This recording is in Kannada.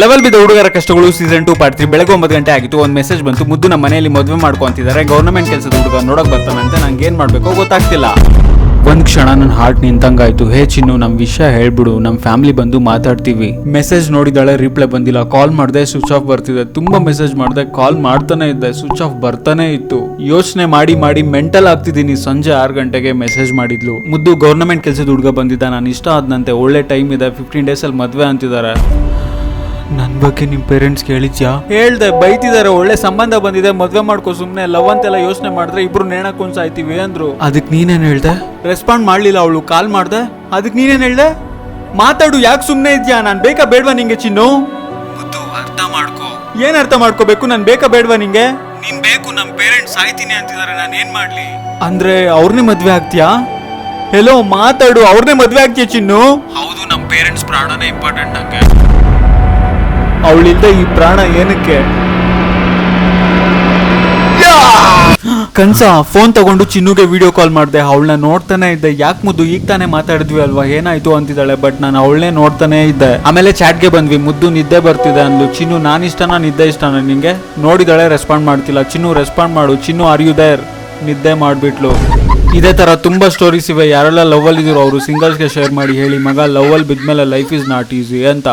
ಲೆವೆಲ್ ಬಿದ್ದ ಹುಡುಗರ ಕಷ್ಟಗಳು ಸೀಸನ್ ಟೂ ಪಾರ್ಟ್ ತ್ರೀ ಬೆಳಗ್ಗೆ ಒಂಬತ್ತು ಗಂಟೆ ಆಗಿತ್ತು. ಒಂದು ಮೆಸೇಜ್ ಬಂತು, ಮುದ್ದು ನಮ್ಮ ಮನೆಯಲ್ಲಿ ಮದುವೆ ಮಾಡ್ಕೊಂತಿದ್ದಾರೆ. ಗೌರ್ಮೆಂಟ್ ಕೆಲಸದ ಹುಡುಗ ನೋಡಕ್ ಬರ್ತಾನಂತೆ ನಂಗೆ ಏನ್ ಮಾಡ್ಬೇಕೋ ಗೊತ್ತಾಗ್ತಿಲ್ಲ. ಒಂದ್ ಕ್ಷಣ ನನ್ನ ಹಾರ್ಟ್ ನಿಂತಂಗಾಯ್ತು. ಹೇ ಚಿನ್ನು, ನಮ್ ವಿಷಯ ಹೇಳ್ಬಿಡು, ನಮ್ ಫ್ಯಾಮಿಲಿ ಬಂದು ಮಾತಾಡ್ತೀವಿ. ಮೆಸೇಜ್ ನೋಡಿದಾಳೆ ರಿಪ್ಲೈ ಬಂದಿಲ್ಲ. ಕಾಲ್ ಮಾಡ್ದೆ ಸ್ವಿಚ್ ಆಫ್ ಬರ್ತಿದೆ. ತುಂಬಾ ಮೆಸೇಜ್ ಮಾಡ್ದೆ ಕಾಲ್ ಮಾಡ್ತಾನೆ ಇದ್ದೆ ಸ್ವಿಚ್ ಆಫ್ ಬರ್ತಾನೆ ಇತ್ತು. ಯೋಚನೆ ಮಾಡಿ ಮಾಡಿ ಮೆಂಟಲ್ ಆಗ್ತಿದ್ದೀನಿ. ಸಂಜೆ ಆರು ಗಂಟೆಗೆ ಮೆಸೇಜ್ ಮಾಡಿದ್ಲು. ಮುದ್ದು ಗೌರ್ಮೆಂಟ್ ಕೆಲಸದ ಹುಡುಗ ಬಂದಿದ್ದ, ನಾನು ಇಷ್ಟ ಆದಂತೆ ಒಳ್ಳೆ ಟೈಮ್ ಇದೆ ಫಿಫ್ಟೀನ್ ಡೇಸ್ ಅಲ್ಲಿ ಮದ್ವೆ ಅಂತಿದ್ದಾರೆ. ನನ್ ಬಗ್ಗೆ ನಿಮ್ ಪೇರೆಂಟ್ಸ್ ಕೇಳಿದ್ಯಾ? ಹೇಳ್ದೆ ಬೈತಿದ್ದಾರೆ ಒಳ್ಳೆ ಸಂಬಂಧ ಬಂದಿದೆ ಮದ್ವೆ ಮಾಡ್ಕೋ ಸುಮ್ನೆ ಲವ್ ಅಂತೆಲ್ಲ ಯೋಚನೆ ಮಾಡಿದ್ರೆ ಇಬ್ರು ನೇಣಕ್ ಸಾಯ್ತೀವಿ ಅಂದ್ರು. ಅದಕ್ ನೀನೇನ್ ಹೇಳ್ದೆ? ರೆಸ್ಪಾಂಡ್ ಮಾಡ್ಲಿಲ್ಲ ಅವಳು ಕಾಲ್ ಮಾಡ್ದೆ. ಅದಕ್ ನೀನೇನ್ ಹೇಳ್ದೆ? ಮಾತಾಡು ಯಾಕೆ ಸುಮ್ನೆ ಇದ್ಯಾ? ನಾನು ಬೇಕಾ ಬೇಡ್ವಾ ನಿಂಗೆ ಚಿನ್ನು? ಅರ್ಥ ಮಾಡ್ಕೋ. ಏನ್ ಅರ್ಥ ಮಾಡ್ಕೋಬೇಕು? ನಾನು ಬೇಕಾ ಬೇಡ್ವಾ ನಿಂಗೆ? ನಿನ್ ಬೇಕು ನಮ್ ಪೇರೆಂಟ್ಸ್ ಸಾಯ್ತೀನಿ ಅಂತಿದ್ದಾರೆ ನಾನು ಏನ್ ಮಾಡ್ಲಿ? ಅಂದ್ರೆ ಅವ್ರನ್ನೇ ಮದ್ವೆ ಆಗ್ತೀಯಾ? ಹೆಲೋ ಮಾತಾಡು ಅವ್ರನ್ನೇ ಮದ್ವೆ ಆಗ್ತೀಯ ಚಿನ್ನು? ಹೌದು ನಮ್ ಪೇರೆಂಟ್ಸ್ ಪ್ರಾಣನೇ ಇಂಪಾರ್ಟೆಂಟ್ ನಂಗೆ ಅವಳಿಲ್ದ ಈ ಪ್ರಾಣ ಏನಕ್ಕೆ? ಕನ್ಸ ಫೋನ್ ತಗೊಂಡು ಚಿನ್ನುಗೆ ವಿಡಿಯೋ ಕಾಲ್ ಮಾಡಿದೆ. ಅವಳನ್ನ ನೋಡ್ತಾನೆ ಇದ್ದೆ. ಯಾಕೆ ಮುದ್ದು, ಈಗ ತಾನೇ ಮಾತಾಡಿದ್ವಿ ಅಲ್ವಾ? ಏನಾಯ್ತು ಅಂತಿದ್ದಾಳೆ ಬಟ್ ನಾನು ಅವಳನ್ನೇ ನೋಡ್ತಾನೆ ಇದ್ದೆ. ಆಮೇಲೆ ಚಾಟ್ಗೆ ಬಂದ್ವಿ. ಮುದ್ದು ನಿದ್ದೆ ಬರ್ತಿದೆ ಅಂದ್ಲು. ಚಿನ್ನು ನಾನು ಇಷ್ಟನಾ ನಿದ್ದೆ ಇಷ್ಟನಾ ನಿಂಗೆ? ನೋಡಿದಾಳೆ ರೆಸ್ಪಾಂಡ್ ಮಾಡ್ತಿಲ್ಲ. ಚಿನ್ನು ರೆಸ್ಪಾಂಡ್ ಮಾಡು. ಚಿನ್ನು ಆರ್ ನಿದ್ದೆ ಮಾಡ್ಬಿಟ್ಲು. ಇದೇ ತರ ತುಂಬಾ ಸ್ಟೋರೀಸ್ ಇವೆ. ಯಾರೆಲ್ಲ ಅಲ್ಲಿ ಇದ್ರು ಅವರು ಸಿಂಗಲ್ಸ್ಗೆ ಶೇರ್ ಮಾಡಿ, ಹೇಳಿ, ಮಗ ಲವ್ ಅಲ್ಲಿ ಬಿದ್ಮೇಲೆ ಲೈಫ್ ಇಸ್ ನಾಟ್ ಈಸಿ ಅಂತ.